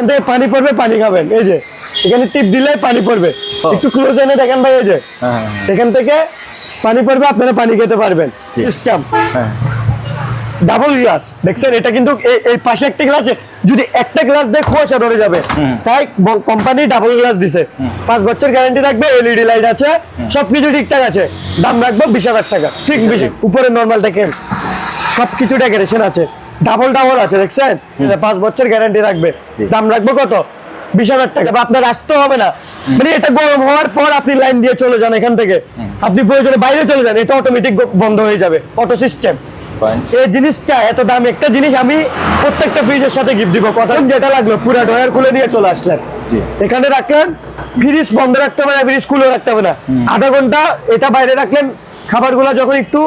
এখান থেকে পানি পড়বে পানি খাবেন। এই যে এখানে টিপ দিলে পানি পড়বে। একটু ক্লোজ এনে দেখেন ভাই এই যে। হ্যাঁ, এখান থেকে পানি পড়বে আপনারা পানি খেতে পারবেন। সিস্টেম হ্যাঁ। ডাবল গ্লাস দেখছেন এটা কিন্তু এই- পাশে একটা গ্লাসে যদি একটা গ্লাস দিয়ে কুয়াশা ধরে যাবে তাই কোম্পানি ডাবল গ্লাস দিছে। পাঁচ বছর গ্যারান্টি রাখবে এলইডি লাইট আছে সবকিছু ঠিকঠাক আছে। দাম রাখব বিশ হাজার টাকা। ঠিক বেশি উপরে নর্মাল দেখেন সবকিছু ডেকোরেশন আছে। ডাবল ডাবল আছে দেখছেন? পাঁচ বছর গ্যারান্টি রাখবে। দাম রাখব কত? বিশ হাজার টাকা বা আপনার আসতে হবে না। মানে এটা গরম হওয়ার পর আপনি লাইন দিয়ে চলে যান এখান থেকে। আপনি প্রয়োজনে বাইরে চলে যান এটা অটোমেটিক বন্ধ হয়ে যাবে অটো সিস্টেম এই জিনিসটা এত দামি একটা জিনিস আমি প্রত্যেকটা ফ্রিজের সাথে গিফট দিব। কথা যেটা লাগল পুরো ডয়ার খুলে নিয়ে চলে আসলেন। এখানে রাখলেন ফ্রিজ বন্ধ রাখতে হবে না ফ্রিজ খুলে রাখতে হবে না। আধা ঘণ্টা এটা বাইরে রাখলেন খাবারগুলো যখন একটু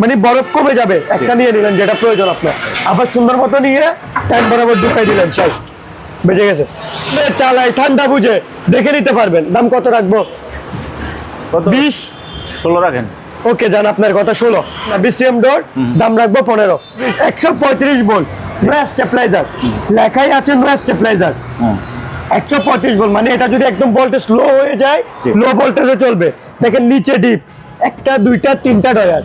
মানে বরফ কমে যাবে। একটা নিয়ে নিলেন যেটা প্রয়োজন আপনার। আবার সুন্দর মতো নিয়ে টাইম বরাবর ঢুকাই দিলেন শেষ। বেজে গেছে। চালাই ঠান্ডা বুঝে দেখে নিতে পারবেন। দাম কত রাখব? বিশ? ষোলো রাখেন। ওকে জান আপনার কথা ষোলো। বিসিএম ডোর দাম রাখব পনেরো। একশো পঁয়ত্রিশ নো স্টেপলাইজার। লেখাই আছে নো স্টেপলাইজার। একশো পঁয়ত্রিশ মানে এটা যদি একদম ভোল্টেজ স্লো হয়ে যায় জি। লো ভোল্টেজে চলবে। দেখেন নিচে ডিপ একটা দুইটা তিনটা ডয়ার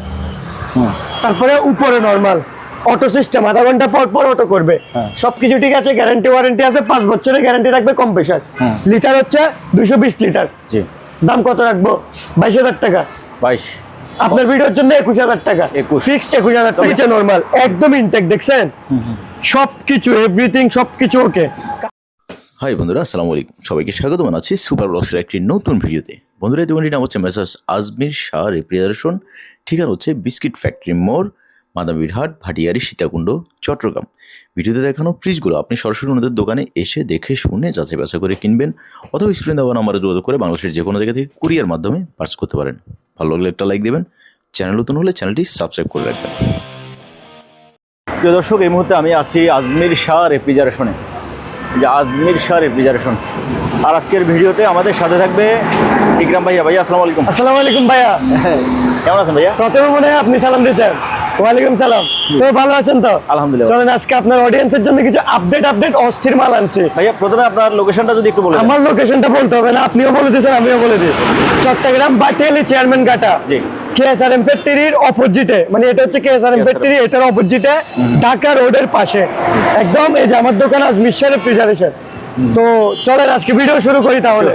তারপরে উপরে নর্মাল অটো সিস্টেম আধা ঘণ্টা পর পর অটো করবে। হ্যাঁ। সবকিছু ঠিক আছে গ্যারান্টি ওয়ারেন্টি আছে পাঁচ বছরের গ্যারান্টি রাখবে কম্প্রেসার হুম। লিটার হচ্ছে দুইশো বিশ লিটার। দাম কত রাখব? বাইশ হাজার টাকা। বাইশ। আপনার ভিডিওর জন্য একুশ হাজার টাকা। 21 ফিক্সড একুশ হাজার টাকা নর্মাল একদম ইনটেক দেখছেন? সবকিছু এভরিথিং সবকিছু ওকে হাই বন্ধুরা আসসালামু আলাইকুম। সবাইকে স্বাগত জানাচ্ছি সুপার ব্লগসের একটি নতুন ভিডিওতে বন্ধুরা, এই দোকানটির নাম হচ্ছে মেসার্স আজমির শাহ রেফ্রিজারেশন। ঠিকানা হচ্ছে বিস্কিট ফ্যাক্টরি মোড়, মাদামির হাট, ভাটিয়ারি, সীতাকুণ্ড, চট্টগ্রাম। ভিডিওতে দেখানো ফ্রিজগুলো আপনি সরাসরি ওনাদের দোকানে এসে দেখে শুনে যাচাই বাছাই করে কিনবেন অথবা স্ক্রিন দেওয়া নাম্বারে যোগাযোগ করে বাংলাদেশের যে কোনো জায়গা থেকে কুরিয়ার মাধ্যমে পার্স করতে পারেন। ভালো লাগলে একটা লাইক দেবেন। চ্যানেল নতুন হলে চ্যানেলটি সাবস্ক্রাইব করে রাখবেন। প্রিয় দর্শক, এই মুহূর্তে আমি আছি আজমির শাহ রেফ্রিজারেশনে। যে আজমির শাহ রেফ্রিজারেশন আর আজকের ভিডিওতে আমাদের সাথে থাকবে ইকরাম ভাইয়া। ভাইয়া আসসালামু আলাইকুম। আসসালামু আলাইকুম ভাইয়া। কেমন আছেন ভাইয়া? প্রথমে মনে হয় আপনি সালাম দিয়েছেন। ওয়ালাইকুম সালাম। তো ভালো আছেন তো? আলহামদুলিল্লাহ। চলেন আজকে আপনার অডিয়েন্সের জন্য কিছু আপডেট আপডেট অস্থির মাল আনছি। ভাইয়া প্রথমে আপনার লোকেশনটা যদি একটু বলে দেন। আমার লোকেশনটা বলতে হবে না আপনিও বলে দিয়েছেন আমিও বলে দিই। চট্টগ্রাম বাটিয়ালি চেয়ারম্যান ঘাটা। জি। কেএসআরএম ফ্যাক্টরির অপোজিটে মানে এটা হচ্ছে কেএসআরএম ফ্যাক্টরি এটার অপোজিটে ঢাকা রোডের পাশে। একদম এই যে আমার দোকান আজ মিশার রেফ্রিজারেশন তো চলেন আজকে ভিডিও শুরু করি তাহলে।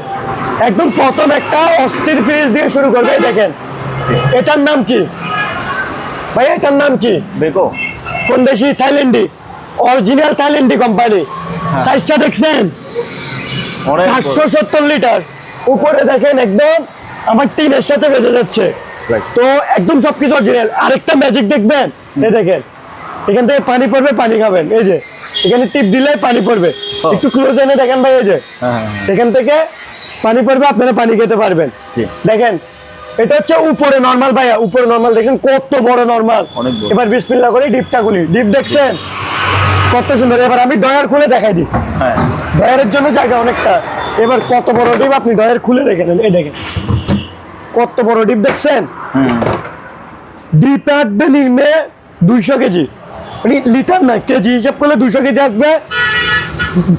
একদম প্রথম একটা অস্থির ফ্রিজ দিয়ে শুরু করবে দেখেন। এটার নাম কি? ভাই এটার নাম কি? বেকো কোন দেশি? থাইল্যান্ডি। অরিজিনাল থাইল্যান্ডি কোম্পানি। সাইজটা দেখছেন? চারশো সত্তর লিটার। উপরে দেখেন একদম আমার টিনের সাথে বেঁচে যাচ্ছে। তো একদম সবকিছু অরিজিনাল। আরেকটা ম্যাজিক দেখবেন? এই দেখেন। এখান থেকে পানি পড়বে পানি খাবেন। এই যে এখানে টিপ দিলে পানি পড়বে। একটু ক্লোজ এনে দেখেন ভাই এই যে। হ্যাঁ, হ্যাঁ, হ্যাঁ। এখান থেকে পানি পড়বে আপনারা পানি খেতে পারবেন। দেখেন এটা হচ্ছে উপরে নর্মাল ভাইয়া উপরে নর্মাল দেখছেন কত বড় নর্মাল। এবার বিসমিল্লাহ করে ডিপটা খুলি ডিপ দেখছেন? কত সুন্দর। এবার আমি ডয়ার খুলে দেখাই দিই। হ্যাঁ। ডয়ারের জন্য জায়গা অনেকটা। এবার কত বড় ডিপ আপনি ডয়ার খুলে দেখে নেন এই দেখেন। কত বড় ডিপ দেখছেন? ডিপ আসবে নিম্নে দুইশো কেজি। মানে লিটার না কেজি হিসাব করলে দুশো কেজি আসবে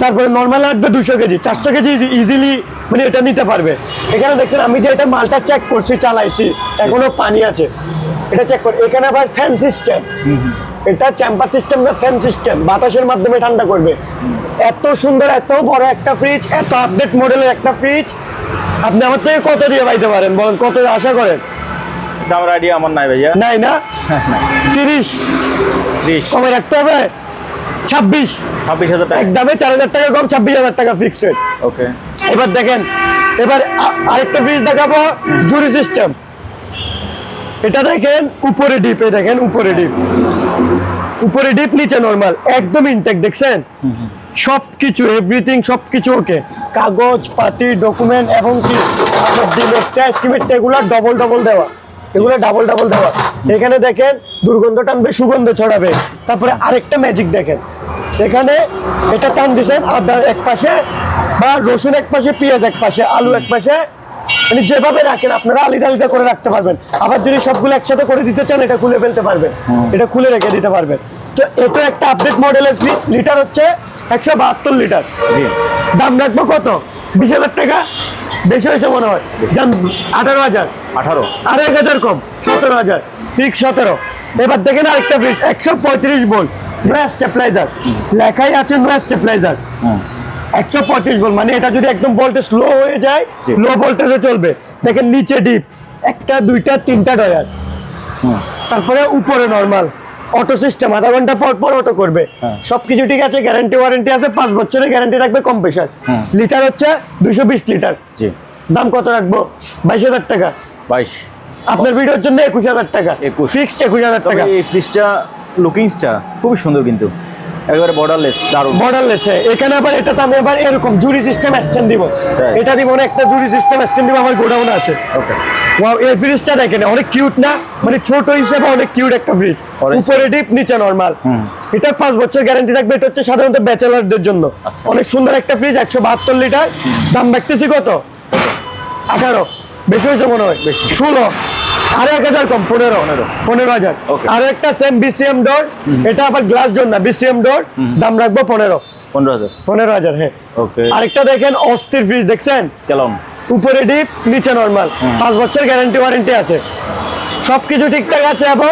তারপরে নর্মাল আসবে দুশো কেজি চারশো কেজি ইজিলি মানে এটা নিতে পারবে। এখানে দেখছেন আমি যে এটা মালটা চেক করছি চালাইছি এখনও পানি আছে। এটা চেক কর এখানে আবার ফ্যান সিস্টেম এটা চ্যাম্পার সিস্টেম না ফ্যান সিস্টেম বাতাসের মাধ্যমে ঠান্ডা করবে। এত সুন্দর এত বড় একটা ফ্রিজ এত আপডেট মডেলের একটা ফ্রিজ আপনি আমার থেকে কত দিয়ে পাইতে পারেন বলেন? কত আশা করেন? দামের আইডিয়া আমার নাই ভাইয়া। নাই না? তিরিশ? ত্রিশ। কমে রাখতে হবে? ছাব্বিশ। ছাব্বিশ হাজার টাকা। এক দামে চার হাজার টাকা কম ছাব্বিশ হাজার টাকা ফিক্সড রেট ওকে এবার দেখেন এবার আরেকটা ফ্রিজ দেখাবো জুরি সিস্টেম এটা দেখেন উপরে ডিপ দেখেন উপরে ডিপ উপরে ডিপ নিচে নরমাল একদম ইনটেক দেখছেন? সবকিছু এভরিথিং সবকিছু ওকে কাগজ পাতি ডকুমেন্ট এবং কি আপনার ডিমের এস্টিমেট এগুলো ডবল ডবল দেওয়া। এগুলো ডাবল ডাবল দেওয়া। এখানে দেখেন দুর্গন্ধ টানবে সুগন্ধ ছড়াবে। তারপরে আরেকটা ম্যাজিক দেখেন। এখানে এটা টান দিছেন আদা এক পাশে বা রসুন এক পাশে পেঁয়াজ এক পাশে আলু এক পাশে। মানে যেভাবে রাখেন আপনারা আলাদা আলাদা করে রাখতে পারবেন। আবার যদি সবগুলো একসাথে করে দিতে চান এটা খুলে ফেলতে পারবেন। এটা খুলে রেখে দিতে পারবেন। তো এটা একটা আপডেট মডেলের ফ্রিজ লিটার হচ্ছে একশো বাহাত্তর লিটার দাম রাখব কত? বিশ হাজার টাকা? বেশি হয়েছে মনে হয়। আঠারো হাজার। আঠারো। হাজার কম সতেরো হাজার। ঠিক সতেরো। এবার দেখেন আরেকটা ফ্রিজ একশো পঁয়ত্রিশ স্টেপলাইজার লেখাই আছে স্টেপলাইজার একশো পঁয়ত্রিশ ভোল্ট মানে এটা যদি একদম ভোল্টেজ লো হয়ে যায় লো ভোল্টেজে চলবে। দেখেন নিচে ডিপ একটা দুইটা তিনটা ডয়ার তারপরে উপরে নর্মাল অটো সিস্টেম আধা ঘণ্টা পর পর অটো করবে। হ্যাঁ। সবকিছু ঠিক আছে গ্যারান্টি ওয়ারেন্টি আছে পাঁচ বছরের গ্যারান্টি রাখবে কম হুম। লিটার হচ্ছে দুশো বিশ লিটার দাম কত রাখব? বাইশ হাজার টাকা। বাইশ। আপনার ভিডিওর জন্য একুশ হাজার টাকা। 21 ফিক্সড একুশ হাজার টাকা। এই ফ্রিজটা লুকিংসটা খুবই সুন্দর কিন্তু। একেবারে বর্ডারলেস দারুণ। মডেলেছে এখানে আবার এটাতে আমি আবার এরকম জুরি সিস্টেম স্ট্যান্ড দিব। এটা দিব না একটা জুরি সিস্টেম স্ট্যান্ড দিব আমার গোডাউনে আছে। ওকে ওয়াও এই ফ্রিজটা দেখেন অনেক কিউট না? মানে ছোট হিসেবে অনেক কিউট একটা ফ্রিজ। উপরে ডিপ নিচে নরমাল এটা পাঁচ বছর গ্যারান্টি থাকবে এটা হচ্ছে সাধারণত ব্যাচেলারদের জন্য। আচ্ছা। অনেক সুন্দর একটা ফ্রিজ একশো বাহাত্তর লিটার দাম রাখতেছি কত? আঠারো। বেশি হয়েছে মনে হয় ষোলো। আর এক হাজার কম পনেরো। পনেরো। হাজার. আর একটা সেম বিসিএম ডোর এটা আবার গ্লাস ডোর না বিসিএম ডোর দাম রাখব পনেরো। পনেরো হাজার। পনেরো হাজার হ্যাঁ। আরেকটা দেখেন অস্থির ফ্রিজ দেখছেন? কেলন উপরে ডিপ নিচে নরমাল পাঁচ বছর গ্যারান্টি ওয়ারেন্টি আছে। সবকিছু ঠিকঠাক আছে এবং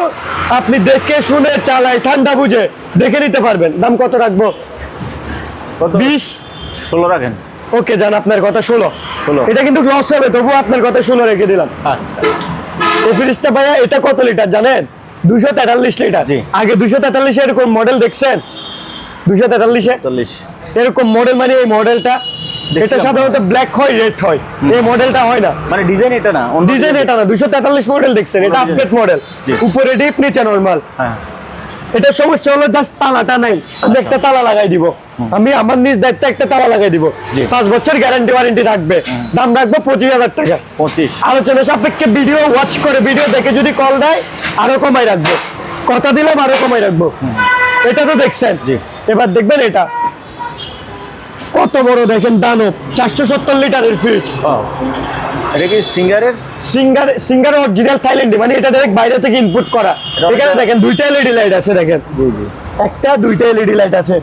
আপনি দেখে শুনে চালাই ঠান্ডা বুঝে দেখে নিতে পারবেন। দাম কত রাখব? বিশ। ষোলো রাখেন। ওকে যান আপনার কথা ষোলো 16 এটা কিন্তু লস হবে তবুও আপনার কথা ষোলো রেখে দিলাম। আচ্ছা। এই ফ্রিজটা ভাইয়া এটা কত লিটার জানেন? দুশো তেতাল্লিশ লিটার। আগে দুশো তেতাল্লিশে এরকম মডেল দেখছেন? দুশো তেতাল্লিশে? এরকম মডেল মানে এই মডেলটা এটা সাধারণত ব্ল্যাক হয় রেড হয়। এই মডেলটা হয় না। মানে ডিজাইন এটা না ডিজাইন এটা না দুশো তেতাল্লিশ মডেল দেখছেন এটা আপডেট মডেল উপরে ডিপ নিচে নরমাল হ্যাঁ। এটা সমস্যা হলো জাস্ট তালাটা নাই। আমি একটা তালা লাগাই দিব। আমি আমার নিজ দায়িত্বে একটা তালা লাগাই দিব। পাঁচ বছর গ্যারান্টি ওয়ারেন্টি থাকবে। দাম রাখব পঁচিশ হাজার টাকা। পঁচিশ। আলোচনা সাপেক্ষে ভিডিও ওয়াচ করে ভিডিও দেখে যদি কল দেয় আরও কমাই রাখব। কথা দিলাম আরও কমাই রাখব। এটা তো দেখছেন। এবার দেখবেন এটা। কত বড় দেখেন দানব চারশো সত্তর লিটারের ফ্রিজ. এটা কি সিঙ্গারের? সিঙ্গার সিঙ্গার অরিজিনাল থাইল্যান্ডে মানে এটা ডাইরেক্ট বাইরে থেকে ইনপুট করা। এখানে দেখেন দুইটা এলইডি লাইট আছে দেখেন। জি জি। একটা দুইটা এলইডি লাইট আছে।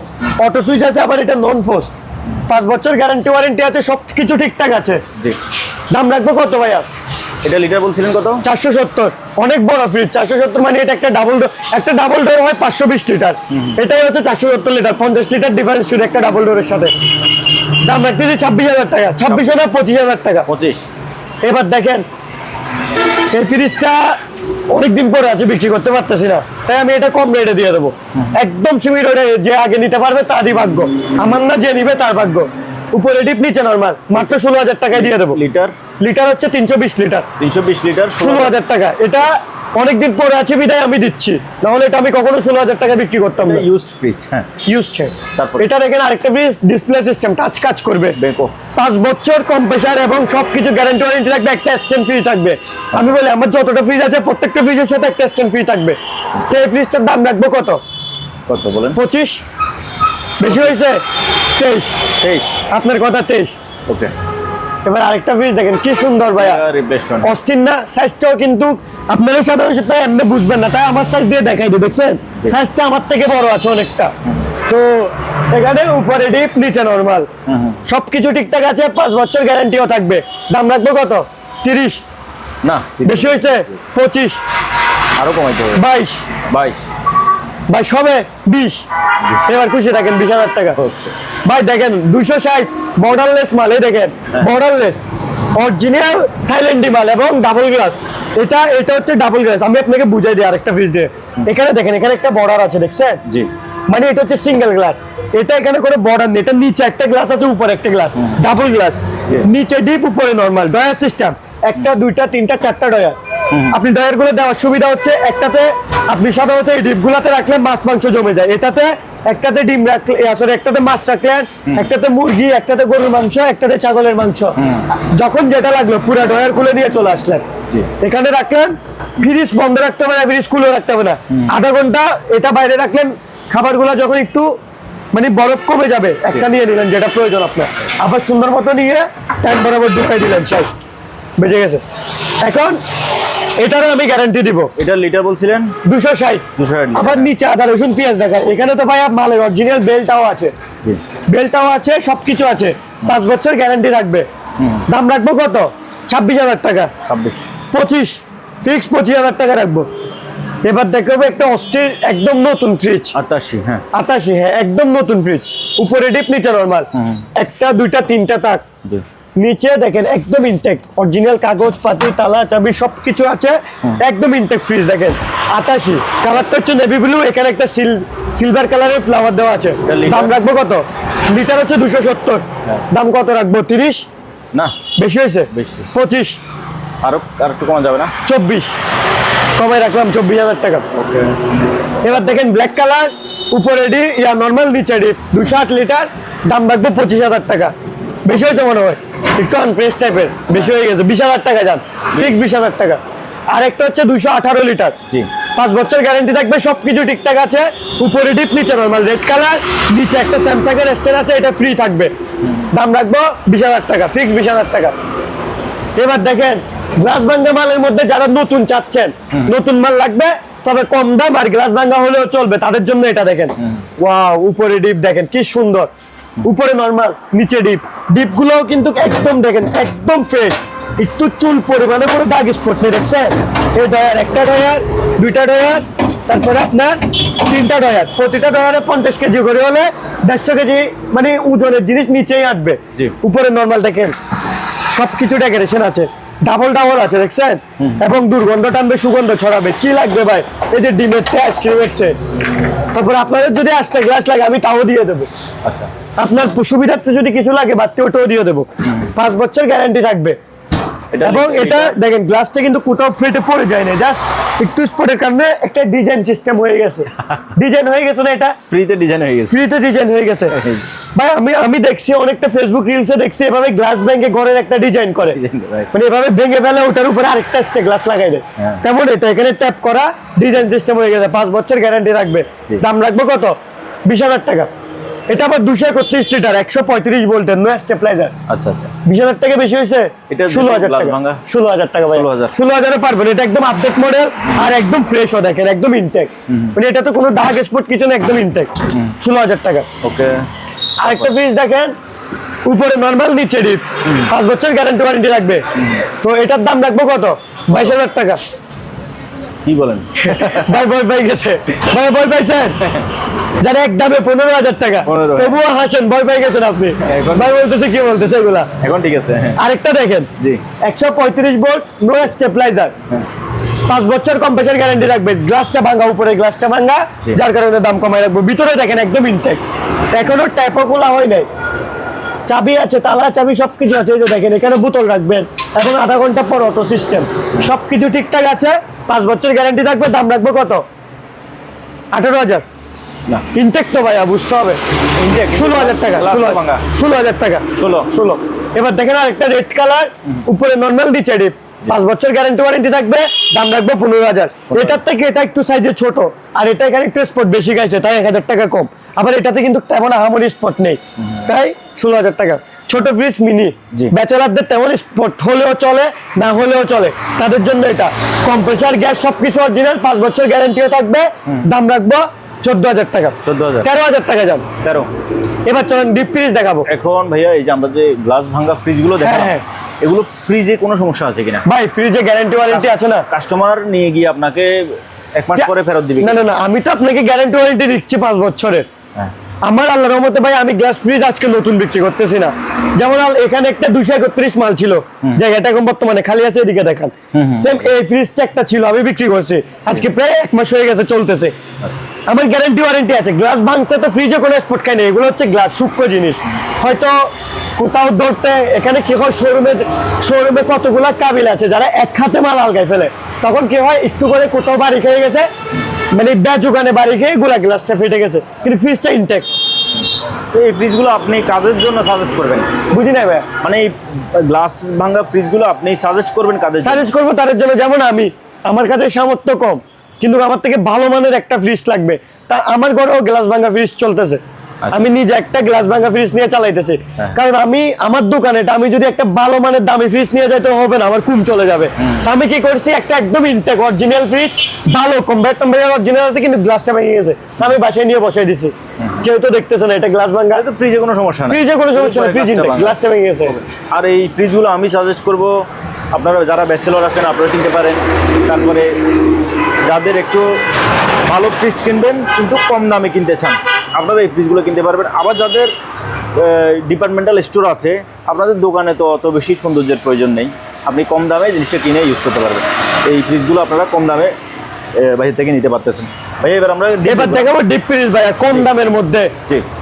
অটো সুইচ আছে আবার এটা নন ফোস্ট পাঁচ বছর গ্যারান্টি ওয়ারেন্টি আছে সব কিছু ঠিকঠাক আছে। জি। দাম রাখব কত ভাইয়া? এটা লিটার বলছিলেন কত? চারশো সত্তর। অনেক বড় ফ্রিজ চারশো সত্তর মানে এটা একটা ডাবল ডোর একটা ডাবল ডোর হয় পাঁচশো বিশ লিটার এটাই হচ্ছে চারশো সত্তর লিটার পঞ্চাশ লিটার ডিফারেন্স শুধু একটা ডাবল ডোরের সাথে। দাম রাখতেছি ছাব্বিশ হাজার টাকা ছাব্বিশ হাজার পঁচিশ হাজার টাকা। পঁচিশ। এবার দেখেন এই ফ্রিজটা অনেকদিন পরে আছে, বিক্রি করতে পারতেছি না। তাই আমি এটা কম রেটে দিয়ে দেবো। একদম সীমিত যে আগে নিতে পারবে, তারই ভাগ্য। আমার না যে নিবে, তার ভাগ্য। উপরে ডিপ নিচে নরমাল মাত্র ষোলো হাজার টাকায় দিয়ে দেবো। লিটার? লিটার হচ্ছে তিনশো বিশ লিটার। তিনশো বিশ লিটার ষোলো হাজার? টাকা। এটা অনেকদিন পরে আছে বিদায় আমি দিচ্ছি। নাহলে এটা আমি কখনো ষোলো হাজার টাকা বিক্রি করতাম না। ইউজড ফ্রিজ হ্যাঁ। ইউজ তারপর? এটা দেখেন আরেকটা ফ্রিজ ডিসপ্লে সিস্টেম টাচ কাজ করবে। বেকো। পাঁচ বছর কম্প্রেসার এবং সবকিছু গ্যারান্টি ওয়ারেন্টি থাকবে একটা স্ট্যান্ড ফ্রি থাকবে। আমি বলি আমার যতটা ফ্রিজ আছে প্রত্যেকটা ফ্রিজের সাথে একটা স্ট্যান্ড ফ্রি থাকবে। তো এই ফ্রিজটার দাম রাখব কত? কত বলেন? পঁচিশ। বেশি হয়েছে? তেইশ। তেইশ। আপনার কথা তেইশ। ওকে। এবার আরেকটা ফ্রিজ দেখেন কি সুন্দর ভাইয়া। অস্টিন না সাইজটাও কিন্তু আপনারা সাধারণত তাই এমনি বুঝবেন না তাই আমার সাইজ দিয়ে দেখাই দিই দেখছেন? সাইজটা আমার থেকে বড় আছে অনেকটা। তো এখানে উপরে ডিপ নিচে নর্মাল সবকিছু ঠিকঠাক আছে পাঁচ বছর গ্যারান্টিও থাকবে। দাম রাখব কত? তিরিশ। না বেশি হয়েছে? পঁচিশ। আরও কমাইতে হবে। বাইশ। বাইশ। বাইশ হবে বিশ। এবার খুশি থাকেন বিশ হাজার টাকা। ভাই দেখেন দুশো ষাট বর্ডারলেস মাল এই দেখেন বর্ডারলেস অরিজিনাল থাইল্যান্ডি মাল এবং ডাবল গ্লাস এটা এটা হচ্ছে ডাবল গ্লাস আমি আপনাকে বুঝাই দিই আরেকটা ফ্রিজ দিয়ে এখানে দেখেন এখানে একটা বর্ডার আছে দেখছেন? জি। মানে এটা হচ্ছে সিঙ্গেল গ্লাস এটা এখানে কোনো বর্ডার নেই। এটা নিচে একটা গ্লাস আছে উপরে একটা গ্লাস ডাবল গ্লাস নিচে ডিপ উপরে নর্মাল ডয়ার সিস্টেম একটা দুইটা তিনটা চারটা ডয়ার আপনি ডয়ারগুলো দেওয়ার সুবিধা হচ্ছে একটাতে আপনি সাধারণত এই ডিপ গুলাতে রাখলে মাছ মাংস জমে যায়। এটাতে একটাতে ডিম রাখলে সরি একটাতে মাছ রাখলেন একটাতে মুরগি একটাতে গরুর মাংস একটাতে ছাগলের মাংস। যখন যেটা লাগল পুরো ডয়ার খুলে দিয়ে চলে আসলেন। এখানে রাখলেন ফ্রিজ বন্ধ রাখতে হবে না ফ্রিজ খুলে রাখতে হবে না। আধা ঘণ্টা এটা বাইরে রাখলেন খাবারগুলো যখন একটু মানে বরফ কমে যাবে একটা নিয়ে নিলেন যেটা প্রয়োজন আপনার। আবার সুন্দর মতো নিয়ে টাইম বরাবর ঢুকাই দিলেন শেষ বেজে গেছে। এখন এটারও আমি গ্যারান্টি দিব। এটা লিটার বলছিলেন? দুশো ষাট। আবার নিচে আদা রসুন পেঁয়াজ দেখা এখানে তো ভাই মালের অরিজিনাল বেলটাও আছে। বেলটাও আছে সবকিছু আছে। পাঁচ বছর গ্যারান্টি রাখবে দাম রাখব কত? ছাব্বিশ হাজার টাকা। ছাব্বিশ। পঁচিশ। ফিক্স পঁচিশ হাজার টাকা রাখব। এবার দেখব একটা অস্থির একদম নতুন ফ্রিজ আটাশি হ্যাঁ। আটাশি হ্যাঁ একদম নতুন ফ্রিজ উপরে ডিপ নিচে নর্মাল একটা দুইটা তিনটা তাক। নিচে দেখেন একদম ইনটেক অরিজিনাল কাগজ পাতি তালা চাবি সবকিছু আছে। একদম ইনটেক ফ্রিজ দেখেন। আটাশি। কালারটা হচ্ছে নেভি ব্লু এখানে একটা সিল সিলভার কালারের ফ্লাওয়ার দেওয়া আছে। দাম রাখব কত? লিটার হচ্ছে দুশো সত্তর। হ্যাঁ। দাম কত রাখব? তিরিশ? না। বেশি হয়েছে। পঁচিশ? আরও আর একটু কমা যাবে না? চব্বিশ। কমাই রাখলাম চব্বিশ হাজার টাকা। ওকে। এবার দেখেন ব্ল্যাক কালার উপরে ডি ইয়া নর্মাল নিচে ডি দুশো আট লিটার দাম রাখব পঁচিশ হাজার টাকা। বেশি হয়েছে মনে হয়? একটু আনফ্রেশ টাইপের বেশি হয়ে গেছে। বিশ হাজার টাকা যান। ঠিক বিশ হাজার টাকা। আরেকটা হচ্ছে আঠারো লিটার জি। পাঁচ বছর গ্যারান্টি থাকবে সবকিছু ঠিকঠাক আছে। উপরে ডিপ নিচে নর্মাল রেড কালার নিচে একটা স্যামসাং এর স্ট্যান্ড আছে এটা ফ্রি থাকবে। দাম রাখব বিশ হাজার টাকা ফিক্স বিশ হাজার টাকা। এবার দেখেন গ্লাস ভাঙ্গা মালের মধ্যে যারা নতুন চাচ্ছেন নতুন মাল লাগবে তবে কম দাম আর গ্লাস ভাঙ্গা হলেও চলবে। তাদের জন্য এটা দেখেন। ওয়াও উপরে ডিপ দেখেন কি সুন্দর। উপরে নরমাল নিচে ডিপ ডিপ গুলোও কিন্তু একদম দেখেন একদম ফ্রেশ একটু চুল পরিমাণে পুরো দাগ স্পট নেই দেখছেন? এই ডয়ার একটা ডয়ার দুইটা ডয়ার তারপরে আপনার তিনটা ডয়ার প্রতিটা ডয়ারে পঞ্চাশ কেজি করে হলে দেড়শো কেজি মানে ওজনের জিনিস নিচেই আসবে। জি। উপরে নর্মাল দেখেন সবকিছু ডেকোরেশন আছে। ডাবল ডাবল আছে দেখছেন? এবং দুর্গন্ধ টানবে সুগন্ধ ছড়াবে। কি লাগবে ভাই? এই যে ডিমের ট্রে আইসক্রিমের ট্রে তারপরে আপনাদের যদি আজকে গ্লাস লাগে আমি তাও দিয়ে দেবো। আচ্ছা। আপনার সুবিধার্থে যদি কিছু লাগে বাড়তি ওটাও দিয়ে দেবো। পাঁচ বছর গ্যারান্টি থাকবে। এবং এটা দেখেন গ্লাসটা কিন্তু কোথাও ফেটে পড়ে যায় না জাস্ট একটু স্পটের কারণে একটা ডিজাইন সিস্টেম হয়ে গেছে। ডিজাইন হয়ে গেছে না এটা? ফ্রিতে ডিজাইন হয়ে গেছে। ফ্রিতে ডিজাইন হয়ে গেছে। ভাই আমি আমি দেখছি অনেকটা ফেসবুক রিলসে দেখছি এভাবে গ্লাস ব্যাংকে ঘরের একটা ডিজাইন করে. মানে এভাবে ভেঙে ফেলে ওটার উপরে আরেকটা স্টে গ্লাস লাগাই দেয়। হ্যাঁ। তেমন এটা এখানে ট্যাপ করা ডিজাইন সিস্টেম হয়ে গেছে। পাঁচ বছর গ্যারান্টি রাখবে দাম রাখব কত? বিশ হাজার টাকা। এটা আবার দুশো একত্রিশ লিটার একশো পঁয়ত্রিশ ভোল্টের নো স্টেপলাইজার আচ্ছা আচ্ছা। বিশ হাজার টাকা বেশি হয়েছে? এটা ষোলো হাজার টাকা। ষোলো হাজার টাকা ভাই। 16,000 ষোলো হাজারে পারবেন। এটা একদম আপডেট মডেল আর একদম ফ্রেশ ও দেখেন একদম ইনটেক মানে এটা তো কোনো দাগ স্পট কিছু না একদম ইনটেক ষোলো হাজার টাকা। ওকে। আরেকটা ফ্রিজ দেখেন উপরে নর্মাল নিচে ডিপ পাঁচ বছর গ্যারান্টি ওয়ারেন্টি রাখবে তো এটার দাম রাখব কত? বাইশ হাজার টাকা। কি বলেন? ভাই ভয় পাই গেছে। ভাই ভয় পাইছেন যারা এক দামে পনেরো হাজার টাকা। 15,000 তবুও হাসেন ভয় পাই গেছেন আপনি। ভাই বলতেছে কি বলতেছে এগুলা? এখন ঠিক আছে হ্যাঁ। আরেকটা দেখেন। জি। একশো পঁয়ত্রিশ ভোল্ট নো স্টেপলাইজার পাঁচ বছর কম্প্রেসার গ্যারান্টি রাখবে। গ্লাসটা ভাঙা উপরে গ্লাসটা ভাঙা। যার কারণে দাম কমায় রাখব। ভিতরে দেখেন একদম ইনটেক এখনও ট্যাপও খোলা হয় নাই। চাবি আছে তালা চাবি সবকিছু আছে। এই যে দেখেন এখানে বোতল রাখবেন। এখন আধা ঘণ্টা পর অটো সিস্টেম সবকিছু ঠিকঠাক আছে। পাঁচ বছর গ্যারান্টি থাকবে দাম রাখব কত? আঠারো হাজার। ইনটেক তো ভাইয়া বুঝতে হবে। ইনটেক ষোলো হাজার টাকা ষোলো হাজার টাকা। ষোলো। ষোলো। এবার দেখেন আর একটা রেড কালার উপরে নর্মাল দিচ্ছে ডিপ পাঁচ বছর গ্যারান্টি ওয়ারেন্টি থাকবে দাম রাখব পনেরো হাজার। এটার থেকে এটা একটু সাইজে ছোট আর এটা এখানে একটু স্পট বেশি গাইছে তাই এক হাজার টাকা কম। আবার এটাতে কিন্তু তেমন আহামরি স্পট নেই। তাই ষোলো হাজার টাকা। ছোট ফ্রিজ মিনি ব্যাচেলারদের তেমন স্পট হলেও চলে না হলেও চলে। তাদের জন্য এটা। কম্প্রেসার গ্যাস সবকিছু অরিজিনাল পাঁচ বছর গ্যারান্টিও থাকবে। দাম রাখব চোদ্দ হাজার টাকা। 14,000 তেরো হাজার টাকা যান তেরো। এবার চলেন ডিপ ফ্রিজ দেখাবো। এখন ভাইয়া এই যে আমরা যে গ্লাস ভাঙা ফ্রিজগুলো হ্যাঁ, হ্যাঁ। এগুলো ফ্রিজে কোনো সমস্যা আছে কিনা? ভাই ফ্রিজে গ্যারান্টি ওয়ারেন্টি আছে না? কাস্টমার নিয়ে গিয়ে আপনাকে এক মাস পরে ফেরত দিবে না না না আমি তো আপনাকে গ্যারান্টি ওয়ারেন্টি দিচ্ছি পাঁচ বছরের। হ্যাঁ। আমার আল্লাহ রহমতে ভাই আমি গ্লাস ফ্রিজ আজকে নতুন বিক্রি করতেছি না। যেমন এখানে একটা দুশো একত্রিশ মাল ছিল। জায়গাটা এখন বর্তমানে খালি আছে এদিকে দেখান। সেম এই ফ্রিজটা একটা ছিল আমি বিক্রি করছি। আজকে প্রায় এক মাস হয়ে গেছে চলতেছে। আমার গ্যারান্টি ওয়ারেন্টি আছে। গ্লাস ভাঙছে তো ফ্রিজে কোনো স্পট খাই না এগুলো হচ্ছে গ্লাস সূক্ষ্ম জিনিস। হয়তো কোথাও ধরতে এখানে কি হয় শোরুমে শোরুমে কতগুলা কাবিল আছে যারা এক হাতে মাল আলগায় ফেলে। তখন কি হয় একটু করে কোথাও বাড়ি খেয়ে গেছে মানে বেচুকানে বাড়ি খেয়ে গুলা গ্লাসটা ফেটে গেছে। কিন্তু ফ্রিজটা ইনটেক তো এই ফ্রিজগুলো আপনি কাজের জন্য সাজেস্ট করবেন? বুঝি না ভাই মানে এই গ্লাস ভাঙা ফ্রিজগুলো আপনি সাজেস্ট করবেন কাদের? সাজেস্ট করব তাদের জন্য। যেমন আমি আমার কাছে সামর্থ্য কম কিন্তু আমার থেকে ভালো মানের একটা ফ্রিজ লাগবে। তা আমার ঘরেও গ্লাস ভাঙা ফ্রিজ চলতেছে। আমি নিজে একটা গ্লাস ভাঙা ফ্রিজ নিয়ে চালাইতেছি। হ্যাঁ। কারণ আমি আমার দোকানে আমি যদি একটা ভালো মানের দামি ফ্রিজ নিয়ে যাই তো হবে না আমার কুম চলে যাবে। আমি কি করছি একটা একদম ইনটেক অরিজিনাল ফ্রিজ ভালো কম্প্যাক্ট কম্প্যাক্ট অরিজিনাল আছে কিন্তু গ্লাসটা ভেঙে গেছে। আমি বাসায় নিয়ে বসাই দিছি। কেউ তো দেখতেছে না এটা গ্লাস ভাঙা। তো ফ্রিজে কোনো সমস্যা নেই। ফ্রিজে কোনো সমস্যা নেই ফ্রিজ ইনটেক গ্লাসটা ভেঙে গেছে। আর এই ফ্রিজগুলো আমি সাজেস্ট করব আপনারা যারা ব্যাচেলর আছেন আপনারা কিনতে পারেন। তারপরে যাদের একটু ভালো ফ্রিজ কিনবেন কিন্তু কম দামে কিনতে চান। আপনারা এই ফ্রিজগুলো কিনতে পারবেন। আবার যাদের ডিপার্টমেন্টাল স্টোর আছে আপনাদের দোকানে তো অত বেশি সৌন্দর্যের প্রয়োজন নেই। আপনি কম দামে জিনিসটা কিনে ইউজ করতে পারবেন। এই ফ্রিজগুলো আপনারা কম দামে বাইরে থেকে নিতে পারতেছেন। ভাই এবার আমরা এবার দেখাবো ডিপ ফ্রিজ ভাইয়া কম দামের মধ্যে।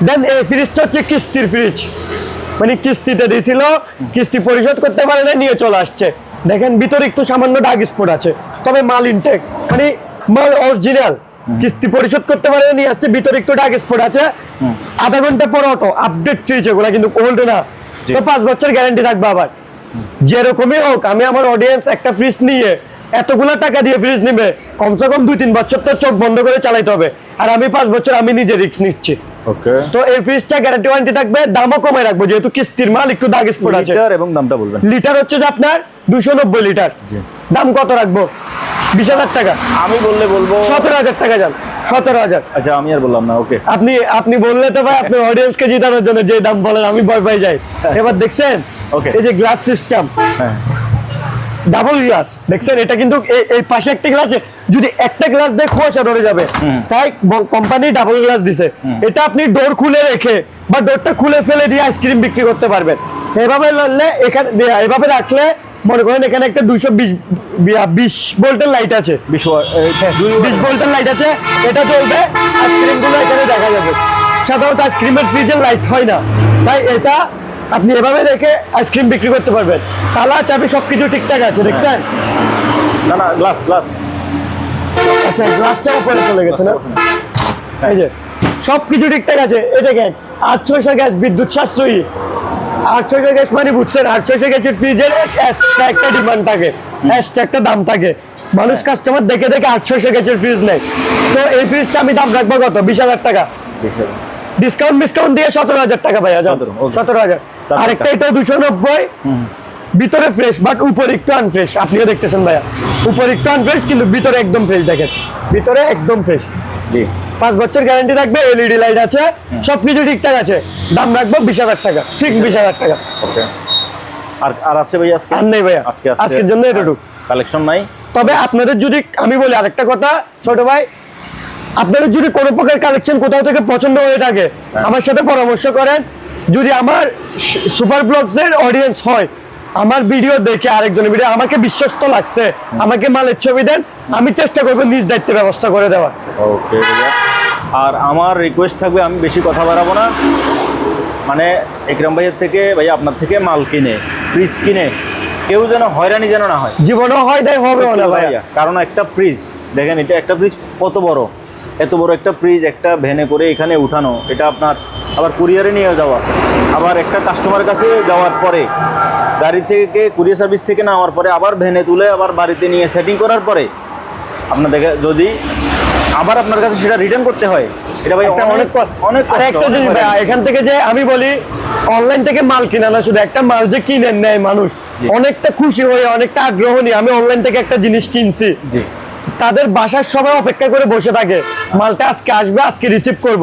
দেন এই ফ্রিজটা হচ্ছে কিস্তির ফ্রিজ মানে কিস্তিতে দিয়েছিল কিস্তি পরিশোধ করতে পারে না নিয়ে চলে আসছে। দেখেন ভিতরে একটু সামান্য ডাগ স্পট আছে তবে মাল ইনটেক মানে মাল অরিজিনাল কিস্তি পরিশোধ করতে পারে নিয়ে আসছে ভিতরে একটু ডাগ স্পট আছে। আধা ঘণ্টা পর অটো আপডেট ফ্রিজ এগুলো কিন্তু ওল্ড না। তো পাঁচ বছর গ্যারান্টি থাকবে আবার। যেরকমই হোক আমি আমার অডিয়েন্স একটা ফ্রিজ নিয়ে এতগুলা টাকা দিয়ে ফ্রিজ নিবে কমসে কম দুই তিন বছর তো চোখ বন্ধ করে চালাইতে হবে। আর আমি পাঁচ বছর আমি নিজে রিস্ক নিচ্ছি। ওকে তো এই ফ্রিজটা গ্যারান্টি ওয়ারেন্টি থাকবে দামও কমায় রাখব যেহেতু কিস্তির মাল একটু দাগ স্পট আছে। লিটার এবং দামটা বলবেন। লিটার হচ্ছে যে আপনার দুশো নব্বই লিটার। দাম কত রাখব? বিশ হাজার টাকা। আমি বললে বলব সতেরো হাজার টাকা যান সতেরো হাজার। আচ্ছা আমি আর বললাম না ওকে। আপনি আপনি বললে তো ভাই আপনার অডিয়েন্সকে জিতানোর জন্য যে দাম বলেন আমি ভয় পাই যাই। এবার দেখছেন Okay. এই যে গ্লাস সিস্টেম ডাবল গ্লাস দেখছেন এটা কিন্তু এই- এই পাশে একটা গ্লাসে যদি একটা গ্লাস দিয়ে খোঁচা ধরে যাবে তাই কোম্পানি ডাবল গ্লাস দিছে। এটা আপনি ডোর খুলে রেখে বা ডোরটা খুলে ফেলে দিয়ে আইসক্রিম বিক্রি করতে পারবেন। এভাবে লড়লে এখানে এভাবে রাখলে মনে করেন এখানে একটা দুইশো বিশ ভোল্টের লাইট আছে। বিশ ভোল্টের লাইট আছে এটা চলবে আইসক্রিমগুলো এখানে দেখা যাবে। সাধারণত আইসক্রিমের ফ্রিজের লাইট হয় না। তাই এটা আপনি এভাবে রেখে আইসক্রিম বিক্রি করতে পারবেন। তালা চাবি সবকিছু ঠিকঠাক আছে দেখছেন? না না গ্লাস গ্লাস আচ্ছা গ্লাসটা উপরে চলে গেছে না? এই যে সব কিছু ঠিকঠাক আছে। এই দেখেন আট ছয়শো গ্যাস বিদ্যুৎ সাশ্রয়ী। আট ছয়শো গ্যাস মানে বুঝছেন আট ছয়শো গ্যাসের ফ্রিজের এক্সট্রা একটা ডিমান্ড থাকে এক্সট্রা একটা দাম থাকে। মানুষ কাস্টমার দেখে দেখে আট ছয়শো গ্যাসের ফ্রিজ নেয়। তো এই ফ্রিজটা আমি দাম রাখব কত? বিশ হাজার টাকা। ডিসকাউন্ট ডিসকাউন্ট দিয়ে সতেরো হাজার টাকা ভাইয়া যাও। 17, okay. সতেরো হাজার। আরেকটা এটা দুশো নব্বই। ভিতরে ফ্রেশ বাট উপরে একটু আনফ্রেশ আপনিও দেখতেছেন ভাইয়া। উপরে একটু আনফ্রেশ কিন্তু ভিতরে একদম ফ্রেশ দেখেন। ভিতরে একদম ফ্রেশ জি। পাঁচ বছর গ্যারান্টি থাকবে এলইডি লাইট আছে সব কিছু ঠিকঠাক আছে। দাম রাখব বিশ হাজার টাকা ঠিক বিশ হাজার টাকা। ওকে। আর আর আছে ভাই আজকে? আর নেই ভাইয়া। আজকে আজকে আজকের জন্য এটুকু কালেকশন নাই। তবে আপনাদের যদি আমি বলি আরেকটা কথা ছোট ভাই আপনাদের যদি কোনো প্রকার কালেকশন কোথাও থেকে পছন্দ হয়ে থাকে আমার সাথে পরামর্শ করেন। যদি আমার সুপার ব্লগস এর অডিয়েন্স হয় আমার ভিডিও দেখে আরেকজনের ভিডিও আমাকে বিশ্বস্ত লাগছে। আমাকে মালের ছবি দেন আমি চেষ্টা করব নিজ দায়িত্বে ব্যবস্থা করে দেওয়ার। ওকে আর আমার রিকোয়েস্ট থাকবে আমি বেশি কথা বাড়াবো না। মানে একরাম ভাইয়ের থেকে ভাইয়া আপনার থেকে মাল কিনে ফ্রিজ কিনে কেউ যেন হয়রানি যেন না হয়। জীবনও হয় দেয় হবে না ভাইয়া। কারণ একটা ফ্রিজ দেখেন এটা একটা ফ্রিজ কত বড়? এত বড় একটা ফ্রিজ একটা ভ্যানে করে এখানে উঠানো এটা আপনার আবার কুরিয়ারে নিয়ে যাওয়া আবার একটা কাস্টমার কাছে যাওয়ার পরে গাড়ি থেকে কুরিয়ার সার্ভিস থেকে নেওয়ার পরে আবার ভ্যানে তুলে আবার বাড়িতে নিয়ে সেটিং করার পরে আপনার দেখে যদি আবার আপনার কাছে সেটা রিটার্ন করতে হয় এটা ভাই একটা অনেক অনেক একটা জিনিস হয়রানি। ভাইয়া, এখান থেকে যে আমি বলি অনলাইন থেকে মাল কিনা না শুধু একটা মাল যে কিনে নেয় মানুষ অনেকটা খুশি হয়ে অনেকটা আগ্রহ নিয়ে আমি অনলাইন থেকে একটা জিনিস কিনছি। জি। তাদের বাসার সবাই অপেক্ষা করে বসে থাকে। মালটা আজকে আসবে আজকে রিসিভ করব।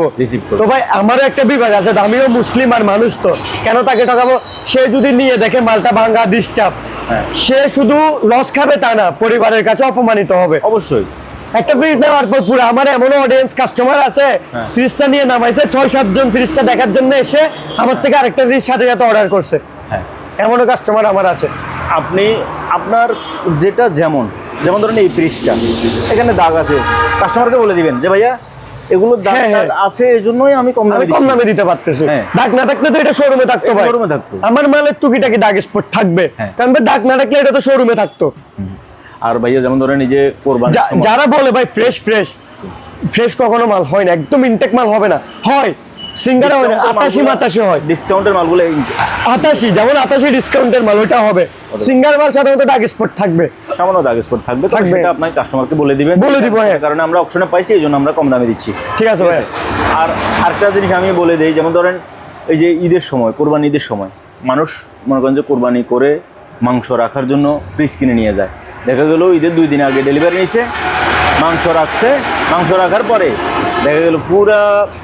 করব। তো ভাই আমারও একটা বিভাগ আছে আমিও মুসলিম আর মানুষ তো। কেন তাকে ঠকাবো? সে যদি নিয়ে দেখে মালটা ভাঙ্গা ডিস্টার্ব হ্যাঁ। সে শুধু লস খাবে তা না পরিবারের কাছে অপমানিত হবে। অবশ্যই। একটা ফ্রিজ নেওয়ার পর পুরো আমার এমন অডিয়েন্স কাস্টমার আছে হ্যাঁ। ফ্রিজটা নিয়ে নামাইছে ছয় সাতজন ফ্রিজটা দেখার জন্য এসে আমার থেকে আরেকটা ফ্রিজ সাথে সাথে অর্ডার করছে। হ্যাঁ। এমনও কাস্টমার আমার আছে। আপনি আপনার যেটা যেমন যেমন ধরেন এই ফ্রিজটা এখানে দাগ আছে। কাস্টমারকে বলে দিবেন যে ভাইয়া এগুলোর দাগ হ্যাঁ, হ্যাঁ। আছে এই জন্যই আমি কম দামে কম দামে দিতে পারতেছি। হ্যাঁ। দাগ না থাকলে তো এটা শোরুমে থাকতো ভাই। শোরুমে থাকতো। আমার মালের টুকিটাকি দাগ স্পট থাকবে। কারণ দাগ না থাকলে এটা তো শোরুমে থাকতো। আর ভাইয়া যেমন ধরেন এই যে কোরবান যারা বলে ভাই ফ্রেশ ফ্রেশ ফ্রেশ কখনো মাল হয় না। একদম ইনটেক মাল হবে না। হয়। সিঙ্গারা হয় না আটাশি মাতাশি হয়। ডিসকাউন্টের মালগুলো আটাশি যেমন আটাশি ডিসকাউন্টের মাল ওটা হবে। সিঙ্গার মাল সাধারণত স্পট থাকবে। সামান্য স্পট থাকবে থাকবে। সেটা আপনার কাস্টমারকে বলে দিবেন। বলে দিব, হ্যাঁ। কারণ আমরা অপশনে পাইছি এই জন্য আমরা কম দামে দিচ্ছি। ঠিক আছে ভাই। আর আরেকটা জিনিস আমি বলে দিই যেমন ধরেন এই যে ঈদের সময় কোরবানি ঈদের সময় মানুষ মনে করেন যে কোরবানি করে মাংস রাখার জন্য ফ্রিজ কিনে নিয়ে যায়। দেখা গেল ঈদের দুই দিন আগে ডেলিভারি নিয়েছে মাংস রাখছে মাংস রাখার পরে দেখা গেল পুরা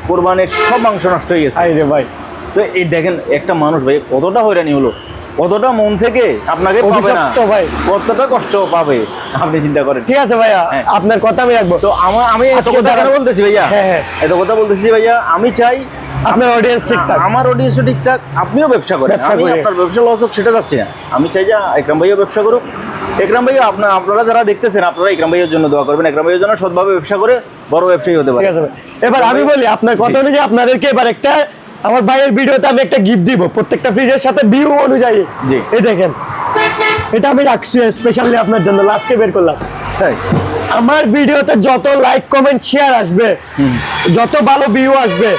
কোরবানের সব মাংস নষ্ট হয়ে গেছে রে ভাই তো এই দেখেন একটা মানুষ ভাই কতটা হয়রানি হলো কতটা মন থেকে আপনাকে পাবে না ভাই। কতটা কষ্ট পাবে আপনি চিন্তা করেন ঠিক আছে ভাইয়া হ্যাঁ। আপনার কথা আমি রাখব তো আমার আমি এত কথা বলতেছি ভাইয়া হ্যাঁ, হ্যাঁ। এত কথা বলতেছি ভাইয়া আমি চাই আপনার অডিয়েন্স ঠিকঠাক? আমার অডিয়েন্সও ঠিকঠাক আপনিও ব্যবসা করেন। আমি আপনার ব্যবসা লস হোক সেটা যাচ্ছে না। আমি চাই যে একরাম ভাইয়া ব্যবসা করুক। একরাম ভাইয়া আপনার আপনারা যারা দেখতেছেন আপনারা একরাম ভাইয়ের জন্য দোয়া করবেন। একরাম ভাইয়ের জন্য সৎভাবে ব্যবসা করে বড় ব্যবসায়ী হতে পারে। এবার আমি বলি আপনার কথা অনুযায়ী আপনাদেরকে এবার একটা আমার ভাইয়ের ভিডিওতে আমি একটা গিফট দিব। প্রত্যেকটা ফ্রিজের সাথে ভিউ অনুযায়ী। জি। এই দেখেন। এটা আমি রাখছি স্পেশালি আপনার জন্য। লাস্টে বের করলাম। আমার ভিডিওতে যত লাইক কমেন্ট শেয়ার আসবে যত ভালো ভিউ আসবে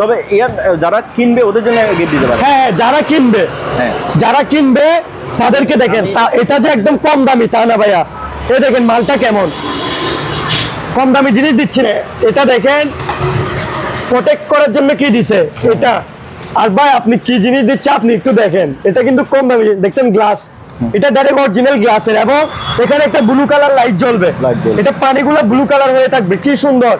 তবে ইয়ার যারা কিনবে ওদের জন্য গিফট দিতে পারে হ্যাঁ হ্যাঁ, যারা কিনবে হ্যাঁ। যারা কিনবে তাদেরকে দেখেন এটা যে একদম কম দামি তা না ভাইয়া। এ দেখেন মালটা কেমন? কম দামি জিনিস দিচ্ছে না। এটা দেখেন প্রোটেক্ট করার জন্য কি দিছে? এটা। আর ভাই আপনি কি জিনিস দিচ্ছে আপনি একটু দেখেন। এটা কিন্তু কম দামি। দেখছেন গ্লাস এটা ডাইরেক্ট অরিজিনাল গ্লাসের এবং এখানে একটা ব্লু কালার লাইট জ্বলবে। এটা পানিগুলো ব্লু কালার হয়ে থাকবে। কি সুন্দর।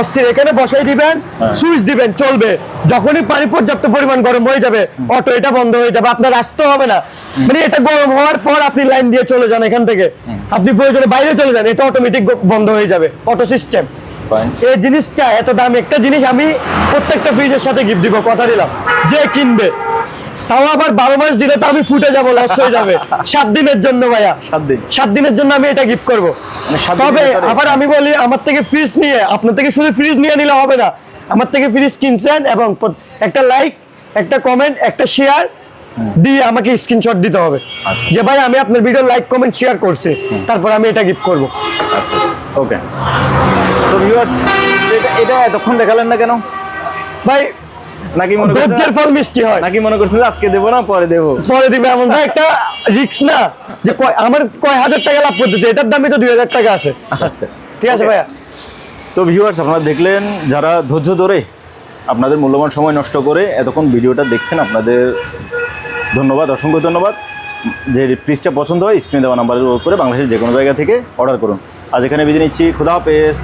অস্থির। এখানে বসাই দিবেন সুইচ দিবেন চলবে। যখনই পানি পর্যাপ্ত পরিমাণ গরম হয়ে যাবে অটো এটা বন্ধ হয়ে যাবে আপনার আসতে হবে না। মানে এটা গরম হওয়ার পর আপনি লাইন দিয়ে চলে যান এখান থেকে। আপনি প্রয়োজনে বাইরে চলে যান এটা অটোমেটিক বন্ধ হয়ে যাবে অটো সিস্টেম এই জিনিসটা এত দাম একটা জিনিস আমি প্রত্যেকটা ফ্রিজের সাথে গিফট দিব কথা দিলাম। যে কিনবে। তাও আবার বারো মাস দিলে তো আমি ফুটে যাব লস হয়ে যাবে। সাত দিনের জন্য ভাইয়া। সাত দিন। সাত দিনের জন্য আমি এটা গিফট করব। মানে তবে আবার আমি বলি আমার থেকে ফ্রিজ নিয়ে আপনার থেকে শুধু ফ্রিজ নিয়ে নিলে হবে না। আমার থেকে ফ্রিজ কিনছেন এবং একটা লাইক একটা কমেন্ট একটা শেয়ার দিয়ে আমাকে স্ক্রিনশট দিতে হবে। আচ্ছা। যে ভাই আমি আপনার ভিডিও লাইক কমেন্ট শেয়ার করছি। তারপর আমি এটা গিফট করব। আচ্ছা ওকে তো ভিউয়ার্স এটা এতক্ষণ দেখালেন না কেন? ভাই নাকি মনে ফল মিষ্টি হয়। নাকি মনে করছেন আজকে দেবো না পরে দেবো? পরে দিবে এমন ভাই একটা রিক্স না যে কয়- আমার কয় হাজার টাকা লাভ করতেছে এটার দামই তো দুই হাজার টাকা আছে আচ্ছা। ঠিক আছে ভাইয়া। তো ভিউয়ার্স আপনারা দেখলেন যারা ধৈর্য ধরে আপনাদের মূল্যবান সময় নষ্ট করে এতক্ষণ ভিডিওটা দেখছেন আপনাদের ধন্যবাদ অসংখ্য ধন্যবাদ। যে প্লিজটা পছন্দ হয় স্ক্রিনে দেওয়া নাম্বারের উপর করে বাংলাদেশের যে কোনো জায়গা থেকে অর্ডার করুন। আজ এখানে বিদায় নিচ্ছি খুদা হাফেজ।